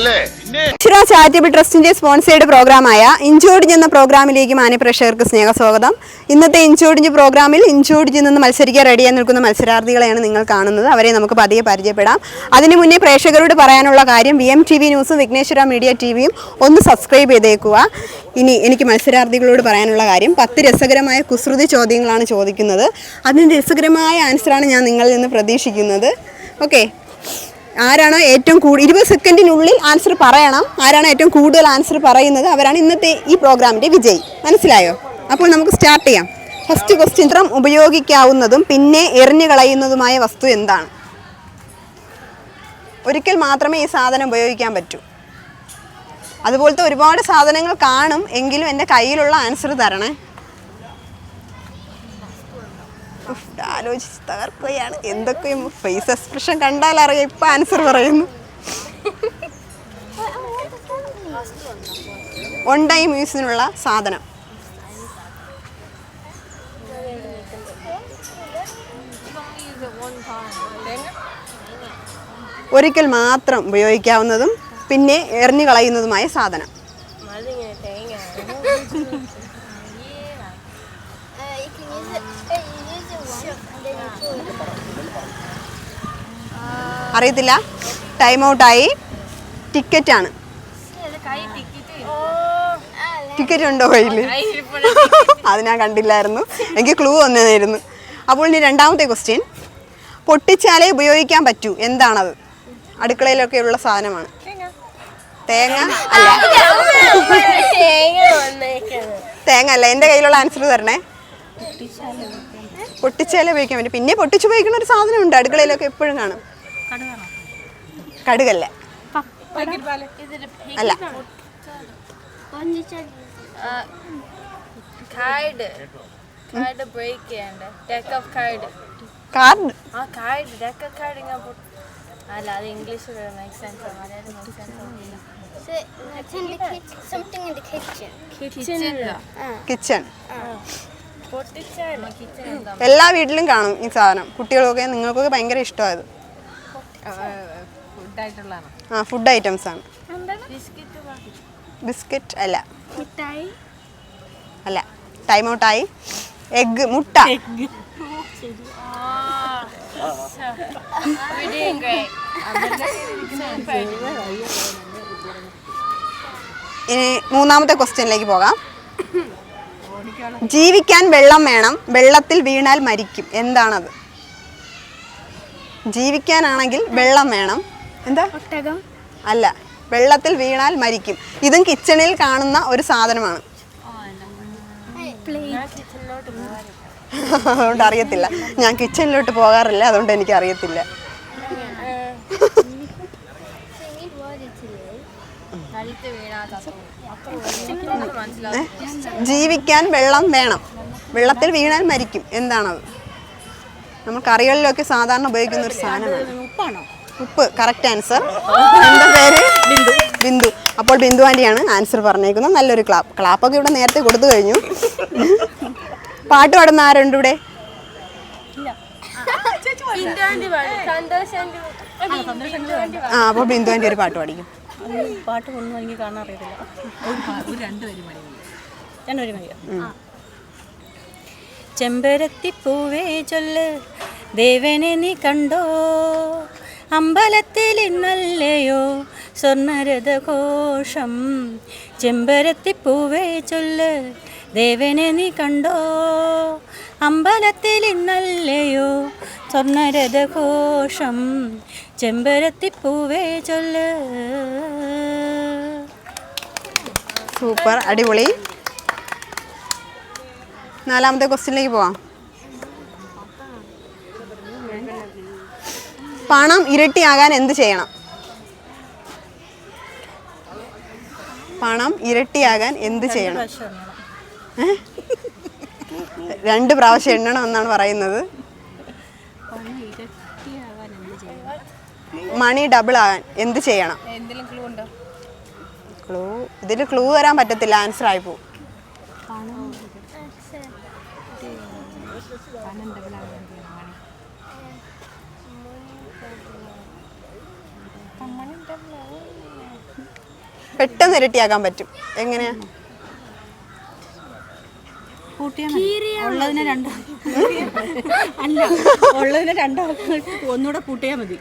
അല്ലേ? അക്ഷര ചാരിറ്റബിൾ ട്രസ്റ്റിന്റെ സ്പോൺസേഡ് പ്രോഗ്രാമായ ഇഞ്ചോടിഞ്ച് എന്ന പ്രോഗ്രാമിലേക്ക് മാന്യപ്രേക്ഷകർക്ക് സ്നേഹസ്വാഗതം. ഇന്നത്തെ ഇഞ്ചോടിഞ്ച് പ്രോഗ്രാമിൽ ഇഞ്ചോടിഞ്ച് നിന്ന് മത്സരിക്കാൻ റെഡിയായി നിൽക്കുന്ന മത്സരാർത്ഥികളെയാണ് നിങ്ങൾ കാണുന്നത്. അവരെ നമുക്ക് പതിയെ പരിചയപ്പെടാം. അതിനു മുന്നേ പ്രേക്ഷകരോട് പറയാനുള്ള കാര്യം വി എം ടി വി ന്യൂസും വിഘ്നേശ്വര മീഡിയ ടി വിയും ഒന്ന് സബ്സ്ക്രൈബ് ചെയ്തേക്കുക. ഇനി എനിക്ക് മത്സരാർത്ഥികളോട് പറയാനുള്ള കാര്യം പത്ത് രസകരമായ കുസൃതി ചോദ്യങ്ങളാണ് ചോദിക്കുന്നത്. അതിന് രസകരമായ ആൻസറാണ് ഞാൻ നിങ്ങളിൽ നിന്ന് പ്രതീക്ഷിക്കുന്നത്. ഓക്കെ ആരാണോ ഏറ്റവും കൂടുതൽ ഇരുപത് സെക്കൻഡിനുള്ളിൽ ആൻസർ പറയണം. ആരാണോ ഏറ്റവും കൂടുതൽ ആൻസർ പറയുന്നത് അവരാണ് ഇന്നത്തെ ഈ പ്രോഗ്രാമിന്റെ വിജയി. മനസ്സിലായോ? അപ്പോൾ നമുക്ക് സ്റ്റാർട്ട് ചെയ്യാം. ഫസ്റ്റ് ക്വസ്റ്റ്യൻ ചിത്രം ഉപയോഗിക്കാവുന്നതും പിന്നെ എറിഞ്ഞു കളയുന്നതുമായ വസ്തു എന്താണ്? ഒരിക്കൽ മാത്രമേ ഈ സാധനം ഉപയോഗിക്കാൻ പറ്റൂ. അതുപോലത്തെ ഒരുപാട് സാധനങ്ങൾ കാണും എങ്കിലും എന്റെ കയ്യിലുള്ള ആൻസർ തരണേ. ആലോചിച്ച് തകർക്കുകയാണ്. എന്തൊക്കെയും ഫേസ് എക്സ്പ്രഷൻ കണ്ടാൽ അറിയാം. ഇപ്പൊ ആൻസർ പറയുന്നു. വൺ ടൈം യൂസിനുള്ള സാധനം. ഒരിക്കൽ മാത്രം ഉപയോഗിക്കാവുന്നതും പിന്നെ എറിഞ്ഞു കളയുന്നതുമായ സാധനം. അറിയത്തില്ല. ടൈം ഔട്ടായി ടിക്കറ്റ് ആണ്. ടിക്കറ്റ് ഉണ്ടോ കയ്യിൽ അത് ഞാൻ കണ്ടില്ലായിരുന്നു. എനിക്ക് ക്ലൂ വന്നതായിരുന്നു. അപ്പോൾ ഇനി രണ്ടാമത്തെ ക്വസ്റ്റ്യൻ പൊട്ടിച്ചാലേ ഉപയോഗിക്കാൻ പറ്റൂ. എന്താണത്? അടുക്കളയിലൊക്കെ ഉള്ള സാധനമാണ്. തേങ്ങ അല്ല. തേങ്ങ അല്ല. എന്റെ കയ്യിലുള്ള ആൻസർ തരണേ. പൊട്ടിച്ചാലേ ഉപയോഗിക്കാൻ പറ്റും. പിന്നെ പൊട്ടിച്ച് ഉപയോഗിക്കുന്ന ഒരു സാധനമുണ്ട് അടുക്കളയിലൊക്കെ എപ്പോഴും കാണും. കടുകല്ല? അല്ല. അല്ല അത് ഇംഗ്ലീഷ് കിച്ചൺ എല്ലാ വീട്ടിലും കാണും ഈ സാധനം. കുട്ടികൾക്കൊക്കെ നിങ്ങൾക്കൊക്കെ ഭയങ്കര ഇഷ്ടമായത്. ആ ഫുഡ് ഐറ്റംസ് ആണ്. ബിസ്ക്കറ്റ് അല്ല. അല്ല ടൈം ഔട്ടായി എഗ് മുട്ട. ഇനി മൂന്നാമത്തെ ക്വസ്റ്റ്യനിലേക്ക് പോകാം. ജീവിക്കാൻ വെള്ളം വേണം. വെള്ളത്തിൽ വീണാൽ മരിക്കും. എന്താണത്? ജീവിക്കാനാണെങ്കിൽ വെള്ളം വേണം. എന്താ. അല്ല വെള്ളത്തിൽ വീണാൽ മരിക്കും. ഇതും കിച്ചണിൽ കാണുന്ന ഒരു സാധനമാണ്. അതുകൊണ്ട് അറിയത്തില്ല ഞാൻ കിച്ചണിലോട്ട് പോകാറില്ല അതുകൊണ്ട് എനിക്ക് അറിയത്തില്ല ജീവിക്കാൻ വെള്ളം വേണം. വെള്ളത്തിൽ വീണാൽ മരിക്കും. എന്താണത്? നമ്മൾ കറികളിലൊക്കെ സാധാരണ ഉപയോഗിക്കുന്ന ഒരു സാധനമാണ്. ഉപ്പ്. കറക്റ്റ് ആൻസർ എന്റെ പേര്? ബിന്ദു. ബിന്ദു. അപ്പോൾ ബിന്ദു ആന്റിയാണ് ആൻസർ പറഞ്ഞേക്കുന്നത്. നല്ലൊരു ക്ലാപ്പ് ക്ലാപ്പൊക്കെ ഇവിടെ നേരത്തെ കൊടുത്തു കഴിഞ്ഞു. പാട്ട് പാടുന്ന ആരുണ്ട് ഇവിടെ? ആ അപ്പോൾ ബിന്ദു ആന്റി ഒരു പാട്ട് പാടിക്കും. പാട്ട് ഒന്നും എനിക്ക് കാണാൻ അറിയത്തില്ല. രണ്ടുപേരും മതിയോ? ചെമ്പരത്തിപ്പൂവേ ചൊല്ല് ദേവനെ നീ കണ്ടോ? അമ്പലത്തിൽ ഇന്നല്ലയോ സ്വർണരഥഘോഷം ചെമ്പരത്തിപ്പൂവേ ചൊല്ല് ദേവനെ നീ കണ്ടോ? അമ്പലത്തിൽ ഇന്നല്ലയോ സ്വർണരഥഘോഷം ചെമ്പരത്തിപ്പൂവേ ചൊല്ല്. സൂപ്പർ അടിപൊളി. നാലാമത്തെ ക്വസ്റ്റ്യനിലേക്ക് പോവാം. പണം ഇരട്ടിയാകാൻ എന്ത് ചെയ്യണം? പണം ഇരട്ടിയാകാൻ എന്ത് ചെയ്യണം? രണ്ട് പ്രാവശ്യം എണ്ണണം എന്നാണ് പറയുന്നത്. മണി ഡബിൾ ആകാൻ എന്ത് ചെയ്യണം? ക്ലൂ ഉണ്ടോ? ക്ലൂ ഇതിൽ ക്ലൂ തരാൻ പറ്റത്തില്ല ആൻസർ ആയി പോകും പെട്ടെന്ന് ഇരട്ടിയാക്കാൻ പറ്റും. എങ്ങനെയാ? ഉള്ളതിനെ രണ്ടോ അല്ല ഉള്ളതിനെ രണ്ടോ ഒന്നുകൂടെ കൂട്ടിയാൽ മതി.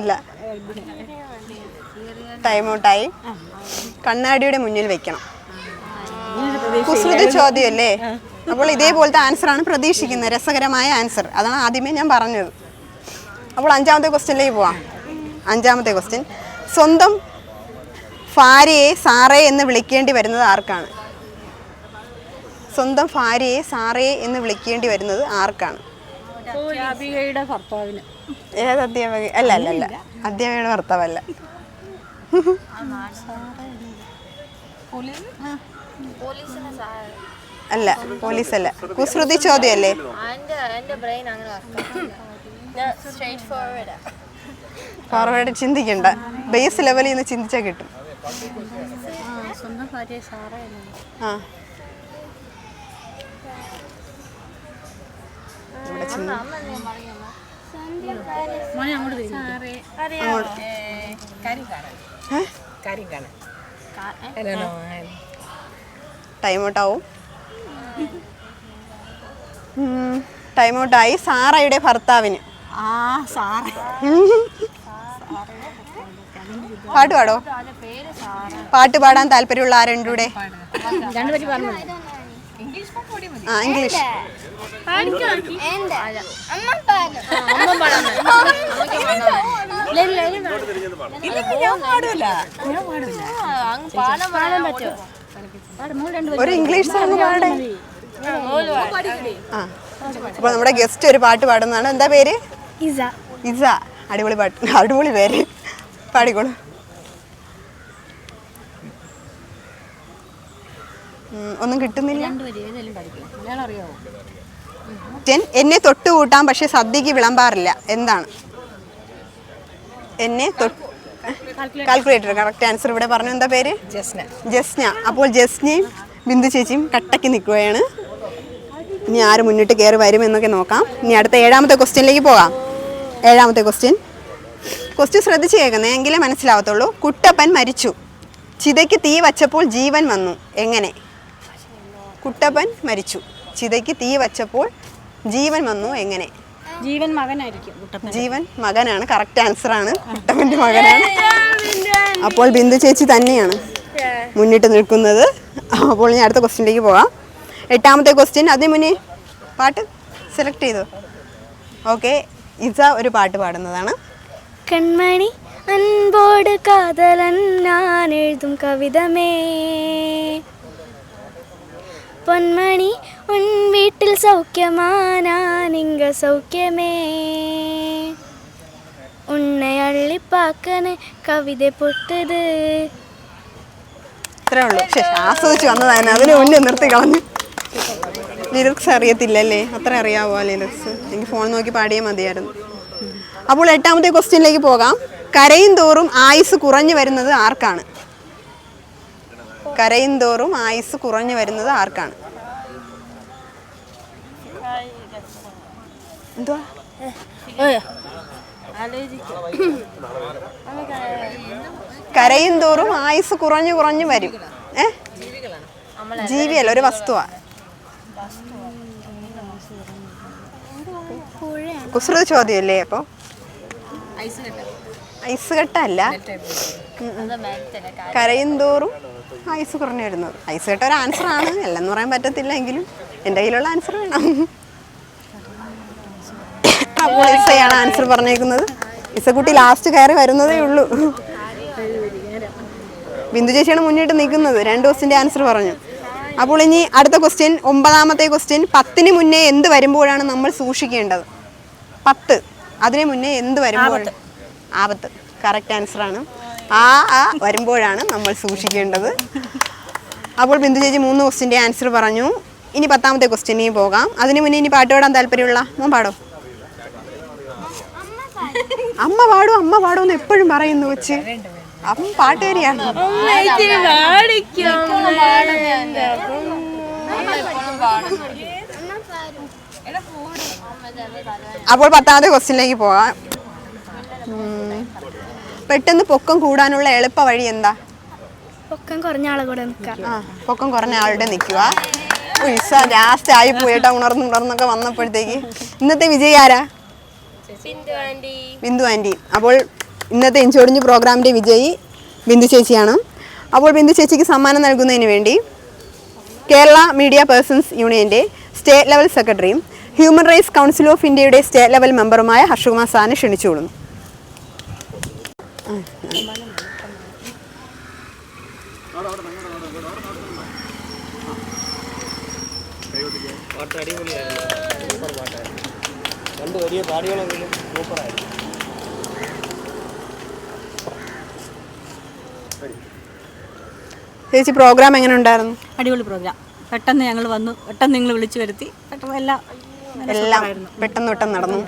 ഇല്ല. ടൈം ഔട്ടായി കണ്ണാടിയുടെ മുന്നിൽ വെക്കണം. കുസൃതി ചോദ്യമല്ലേ? അപ്പോൾ ഇതേപോലത്തെ ആൻസർ ആണ് പ്രതീക്ഷിക്കുന്നത്. രസകരമായ ആൻസർ അതാണ് ആദ്യമേ ഞാൻ പറഞ്ഞത്. അപ്പോൾ അഞ്ചാമത്തെ ക്വസ്റ്റ്യനിലേക്ക് പോവാം. അഞ്ചാമത്തെ ക്വസ്റ്റ്യൻ സ്വന്തം ഭാര്യയെ സാറേ എന്ന് വിളിക്കേണ്ടി വരുന്നത് ആർക്കാണ്? സ്വന്തം ഭാര്യയെ സാറേ എന്ന് വിളിക്കേണ്ടി വരുന്നത് ആർക്കാണ്? ഭർത്താവിന്. ഏത് അധ്യാപക അല്ല അല്ല അല്ല. അധ്യാപകയുടെ ഭർത്താവല്ല. അല്ല പോലീസ് അല്ല കുസൃതി ചോദ്യല്ലേ ഫോർവേഡാ ചിന്തിക്കണ്ട. ബേസ് ലെവലിൽ നിന്ന് ചിന്തിച്ചാൽ കിട്ടും. ആ ഇവിടെ ചിന്തി മോനെ അങ്ങോട്ട്? ടൈം ഔട്ട് ആവും. ടൈം ഔട്ടായി സാറയുടെ ഭർത്താവിന്. ആ സാറേ. പാട്ട് പാടോ? പാട്ട് പാടാൻ താല്പര്യമുള്ള ആരുണ്ട് ഇവിടെ? ഇംഗ്ലീഷ് ഒരു ഇംഗ്ലീഷ് സോങ് പാടേ. ആ അപ്പോൾ നമ്മുടെ ഗസ്റ്റ് ഒരു പാട്ട് പാടുന്നതാണ്. എന്താ പേര്? ഇസ. ഇസ. അടിപൊളി പാട്ട്. അടിപൊളി പേര്. പാടിക്കോളൂ. ഒന്നും കിട്ടുന്നില്ല. എന്നെ തൊട്ട് കൂട്ടാൻ പക്ഷെ സദ്യക്ക് വിളമ്പാറില്ല. എന്താണ്? എന്നെ കാൽക്കുലേറ്റർ കറക്റ്റ് ആൻസർ ഇവിടെ പറഞ്ഞു. എന്താ പേര്? ജസ്ന. ജസ്ന. അപ്പോൾ ജസ്നയും ബിന്ദു ചേച്ചിയും കട്ടയ്ക്ക് നിൽക്കുകയാണ്. ഇനി ആര് മുന്നിട്ട് കയറി വരും എന്നൊക്കെ നോക്കാം. ഇനി അടുത്ത ഏഴാമത്തെ ക്വസ്റ്റ്യനിലേക്ക് പോകാം. ഏഴാമത്തെ ക്വസ്റ്റ്യൻ. ക്വസ്റ്റ്യൻ ശ്രദ്ധിച്ച് കേൾക്കുന്നേ എങ്കിലേ മനസ്സിലാവത്തുള്ളൂ. കുട്ടപ്പൻ മരിച്ചു. ചിതയ്ക്ക് തീ വച്ചപ്പോൾ ജീവൻ വന്നു. എങ്ങനെ? കുട്ടപ്പൻ മരിച്ചു. ചിതയ്ക്ക് തീ വച്ചപ്പോൾ ജീവൻ വന്നു എങ്ങനെ? ജീവൻ മകനായിരിക്കും ജീവൻ മകനാണ് കറക്റ്റ് ആൻസർ ആണ്. കുട്ടപ്പന്റെ മകനാണ്. അപ്പോൾ ബിന്ദു ചേച്ചി തന്നെയാണ് മുന്നിട്ട് നിൽക്കുന്നത്. അപ്പോൾ ഞാൻ അടുത്ത ക്വസ്റ്റ്യനിലേക്ക് പോകാം. എട്ടാമത്തെ ക്വസ്റ്റ്യൻ അതിന് മുന്നേ പാട്ട് സെലക്ട് ചെയ്തു? ഓക്കെ ഇസ ഒരു പാട്ട് പാടുന്നതാണ്. കൺമണി അൻപോട് കാതലൻ ഞാൻ എഴുതും കവിതമേ. പൊന്മണി ഉൻ വീട്ടിൽ സൗഖ്യമാനാനിങ്ക സൗഖ്യമേ. ഉണ്ണെ അള്ളിപ്പാക്കന് കവിത പൊട്ടത്. ആസ്വദിച്ച് വന്നതായിരുന്നു അതിന് മുന്നേ നിർത്തി കളഞ്ഞു. ലിറിക്സ് അറിയത്തില്ലല്ലേ? അത്ര അറിയാവോ ലിറിക്സ്? എനിക്ക് ഫോൺ നോക്കി പാടിയേ മതിയായിരുന്നു. അപ്പോൾ എട്ടാമത്തെ ക്വസ്റ്റ്യനിലേക്ക് പോകാം. കരയും തോറും ആയുസ് കുറഞ്ഞു വരുന്നത് ആർക്കാണ്? കരയും തോറും ആയുസ് കുറഞ്ഞു വരുന്നത് ആർക്കാണ്? എന്തുവാ? കരയും തോറും ആയുസ് കുറഞ്ഞു കുറഞ്ഞു വരും. ഏ? ജീവിയല്ല ഒരു വസ്തുവാ. കുസൃത് ചോദ്യമല്ലേ അപ്പൊ? ഐസ് കെട്ടല്ല. കരയും തോറും ഐസ് കുറഞ്ഞു വരുന്നത്. ഐസ് കെട്ട ഒരു ആൻസർ ആണ് അല്ലെന്ന് പറയാൻ പറ്റത്തില്ല എങ്കിലും എന്റെ കയ്യിലുള്ള ആൻസർ വേണം. അപ്പോൾ ഇസയാണ് ആൻസർ പറഞ്ഞേക്കുന്നത്. ഇസക്കുട്ടി ലാസ്റ്റ് കയറി വരുന്നതേ ഉള്ളൂ. ബിന്ദു ചേച്ചിയാണ് മുന്നിട്ട് നിൽക്കുന്നത്. രണ്ട് ക്വസ്റ്റിന്റെ ആൻസർ പറഞ്ഞു. അപ്പോൾ ഇനി അടുത്ത ക്വസ്റ്റ്യൻ ഒമ്പതാമത്തെ ക്വസ്റ്റ്യൻ പത്തിന് മുന്നേ എന്ത് വരുമ്പോഴാണ് നമ്മൾ സൂക്ഷിക്കേണ്ടത്? പത്ത്. അതിന് മുന്നേ എന്ത് വരുമ്പോൾ ആപത്ത്. കറക്റ്റ് ആൻസർ ആണ്. ആ ആ വരുമ്പോഴാണ് നമ്മൾ സൂക്ഷിക്കേണ്ടത്. അപ്പോൾ ബിന്ദു ചേച്ചി മൂന്ന് ക്വസ്റ്റിന്റെ ആൻസർ പറഞ്ഞു. ഇനി പത്താമത്തെ ക്വസ്റ്റ്യനിൽ പോകാം. അതിന് മുന്നേ ഇനി പാട്ട് പാടാൻ താല്പര്യമുള്ള മോൻ പാടോ? അമ്മ പാടും അമ്മ പാടും എന്ന് എപ്പോഴും പറയുന്നു വെച്ച് അമ്മ പാട്ടുകാരിയാണ്. അപ്പോൾ പത്താമത്തെ ക്വസ്റ്റ്യനിലേക്ക് പോകാം. പെട്ടെന്ന് പൊക്കം കൂടാനുള്ള എളുപ്പ വഴി എന്താ? പൊക്കം കുറഞ്ഞ ആളെ കൂടെ ആ പൊക്കം കുറഞ്ഞ ആളുടെ നിൽക്കുക. ലാസ്റ്റ് ആയി പോയിട്ടാ ഉണർന്ന് ഉണർന്നൊക്കെ വന്നപ്പോഴത്തേക്ക്. ഇന്നത്തെ വിജയി ആരാ? ബിന്ദു ആന്റി. അപ്പോൾ ഇന്നത്തെ ഇഞ്ചോടിഞ്ച് പ്രോഗ്രാമിന്റെ വിജയി ബിന്ദു ചേച്ചിയാണ്. അപ്പോൾ ബിന്ദു ചേച്ചിക്ക് സമ്മാനം നൽകുന്നതിന് വേണ്ടി കേരള മീഡിയ പേഴ്സൺസ് യൂണിയന്റെ സ്റ്റേറ്റ് ലെവൽ സെക്രട്ടറിയും ഹ്യൂമൻ റൈറ്റ്സ് കൗൺസിൽ ഓഫ് ഇന്ത്യയുടെ സ്റ്റേറ്റ് ലെവൽ മെമ്പറുമായ ഹർഷകുമാർ സാറിനെ ക്ഷണിച്ചുകൊള്ളുന്നു. രണ്ട് വലിയ പാടികളെങ്കിലും സൂപ്പറായിരുന്നു ചേച്ചി പ്രോഗ്രാം എങ്ങനെ ഉണ്ടായിരുന്നു? അടിപൊളി പ്രോഗ്രാം പെട്ടെന്ന് ഞങ്ങൾ വന്നു. പെട്ടെന്ന് നിങ്ങൾ വിളിച്ചു വരുത്തി. പെട്ടെന്ന് എല്ലാം നല്ല എല്ലാം. പെട്ടെന്ന് പെട്ടെന്ന് നടന്നു.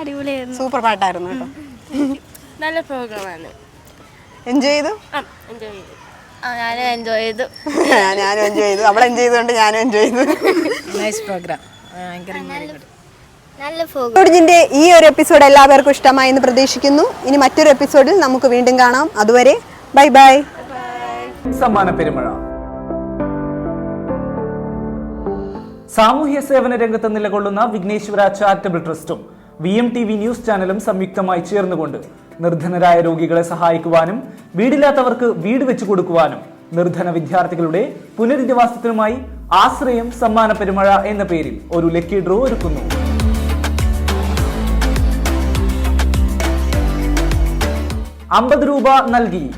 അടിപൊളിയായിരുന്നു. സൂപ്പർ പാട്ടായിരുന്നു കേട്ടോ. നല്ല പ്രോഗ്രാമാണ് എൻജോയ് ചെയ്തു? ആ എൻജോയ് ചെയ്തു. ആ ഞാനും എൻജോയ് ചെയ്തു. ഞാനും എൻജോയ് ചെയ്തു. അവൾ എൻജോയ് ചെയ്തുകൊണ്ട് ഞാനും എൻജോയ് ചെയ്തു. നൈസ് പ്രോഗ്രാം ഭയങ്കര എപ്പിസോഡിന്റെ ഈ ഒരു എപ്പിസോഡ് എല്ലാവർക്കും ഇഷ്ടമായി എന്ന് പ്രതീക്ഷിക്കുന്നു. ഇനി മറ്റൊരു എപ്പിസോഡിൽ നമുക്ക് വീണ്ടും കാണാം. അതുവരെ ബൈ ബൈ. സമ്മാന പെരുമഴ. സാമൂഹ്യ സേവന രംഗത്ത് നിലകൊള്ളുന്ന Vighneshwara charitable ട്രസ്റ്റും V M T V news ചാനലും സംയുക്തമായി ചേർന്നുകൊണ്ട് നിർധനരായ രോഗികളെ സഹായിക്കുവാനും വീടില്ലാത്തവർക്ക് വീട് വെച്ചു കൊടുക്കുവാനും നിർധന വിദ്യാർത്ഥികളുടെ പുനരധിവാസത്തിനുമായി ആശ്രയം സമ്മാന പെരുമഴ എന്ന പേരിൽ ഒരു ലക്കി ഡ്രോ ഒരുക്കുന്നു. അമ്പത് രൂപ നൽകി.